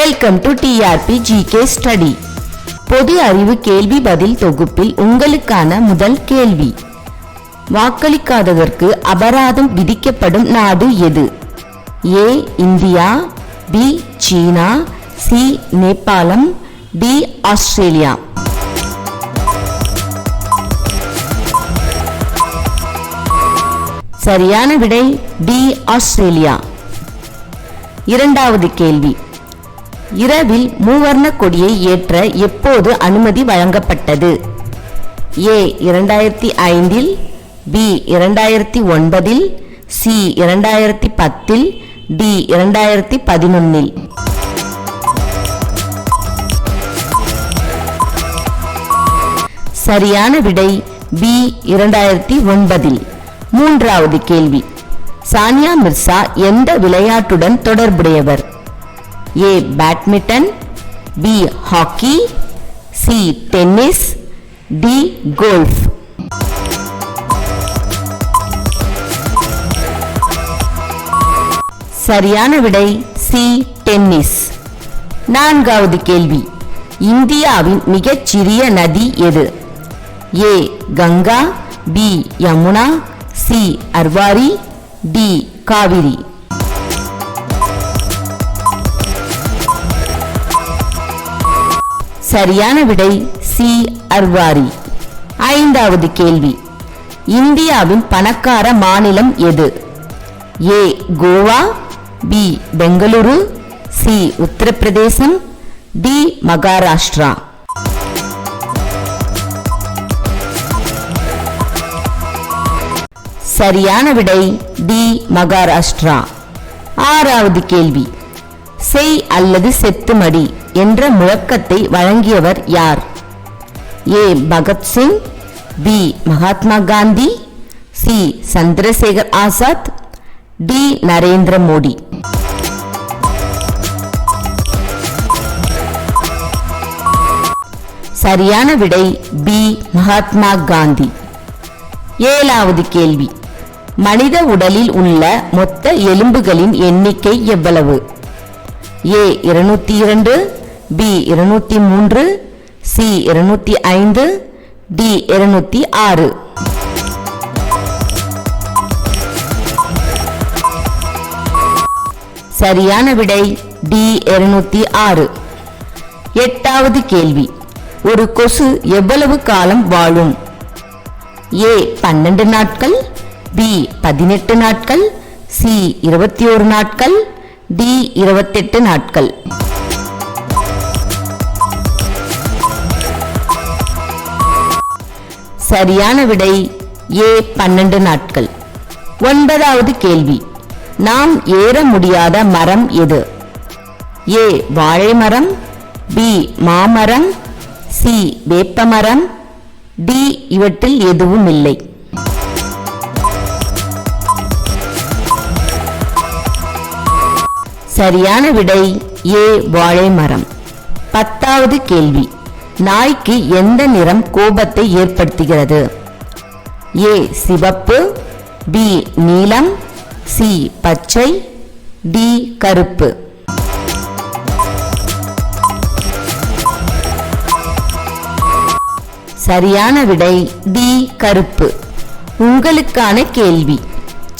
Welcome to TRP GK study பொது அறிவு கேள்வி பதில் தொகுப்பில் உங்களுக்கான முதல் கேள்வி. வாக்களிக்காததற்கு அபராதம் விதிக்கப்படும் நாடு எது? A India B China C Nepal D Australia. சரியான விடை டி ஆஸ்திரேலியா. இரண்டாவது கேள்வி. இரவில் மூவர்ண கொடியை ஏற்ற எப்போது அனுமதி வழங்கப்பட்டது? ஏ இரண்டாயிரத்தி ஐந்தில் பி இரண்டாயிரத்தி ஒன்பதில் சி இரண்டாயிரத்தி பத்தில் டி இரண்டாயிரத்தி பதினொன்னில். சரியான விடை பி இரண்டாயிரத்தி ஒன்பதில். மூன்றாவது கேள்வி. சானியா மிர்சா எந்த விளையாட்டுடன் தொடர்புடையவர்? A badminton B hockey C tennis D golf. சரியான விடை சி டென்னிஸ். நான்காவது கேள்வி. இந்தியாவின் மிகச்சிறிய நதி எது? A Ganga B Yamuna C Arvari D Kaveri. சரியான விடை சி அர்வாரி. ஐந்தாவது கேள்வி. இந்தியாவின் பணக்கார மாநிலம் எது? A Goa B Bengaluru C Uttar Pradesh D Maharashtra. சரியான விடை டி மகாராஷ்டிரா. ஆறாவது கேள்வி. செய் அல்லது செத்துமடி என்ற முழக்கத்தை வழங்கியவர் யார்? A. Bhagat Singh B. Mahatma Gandhi C. Chandrasekhar Azad D. Narendra Modi. சரியான விடை பி. மகாத்மா காந்தி. ஏழாவது கேள்வி. மனித உடலில் உள்ள மொத்த எலும்புகளின் எண்ணிக்கை எவ்வளவு? ஏ இருநூத்தி இரண்டு பி இருநூத்தி மூன்று சி இருநூத்தி ஐந்து டி இருநூத்தி ஆறு. சரியான விடை டி இருநூத்தி ஆறு. எட்டாவது கேள்வி. ஒரு கொசு எவ்வளவு காலம் வாழும்? ஏ பன்னெண்டு நாட்கள் பி பதினெட்டு நாட்கள் சி இருபத்தி ஒரு நாட்கள் டி இருபத்தெட்டு நாட்கள். சரியான விடை ஏ பன்னெண்டு நாட்கள். ஒன்பதாவது கேள்வி. நாம் ஏற முடியாத மரம் எது? ஏ வாழை மரம் பி மாமரம் சி வேப்பமரம் டி இவற்றில் எதுவும் இல்லை. சரியான விடை? ஏ வாழை மரம். பத்தாவது கேள்வி. நாய்க்கு எந்த நிறம் கோபத்தை ஏற்படுத்துகிறது? ஏ சிவப்பு பி நீலம் சி பச்சை டி கருப்பு. சரியான விடை டி கருப்பு. உங்களுக்கான கேள்வி.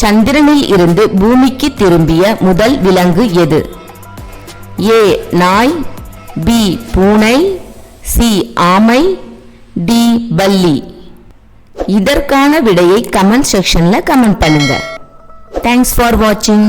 சந்திரனில் இருந்து பூமிக்கு திரும்பிய முதல் விலங்கு எது? ஏ நாய் பி பூனை சி ஆமை டி பல்லி. இதற்கான விடையை கமெண்ட் செக்ஷன்ல கமெண்ட் பண்ணுங்க. தேங்க்ஸ் ஃபார் வாட்சிங்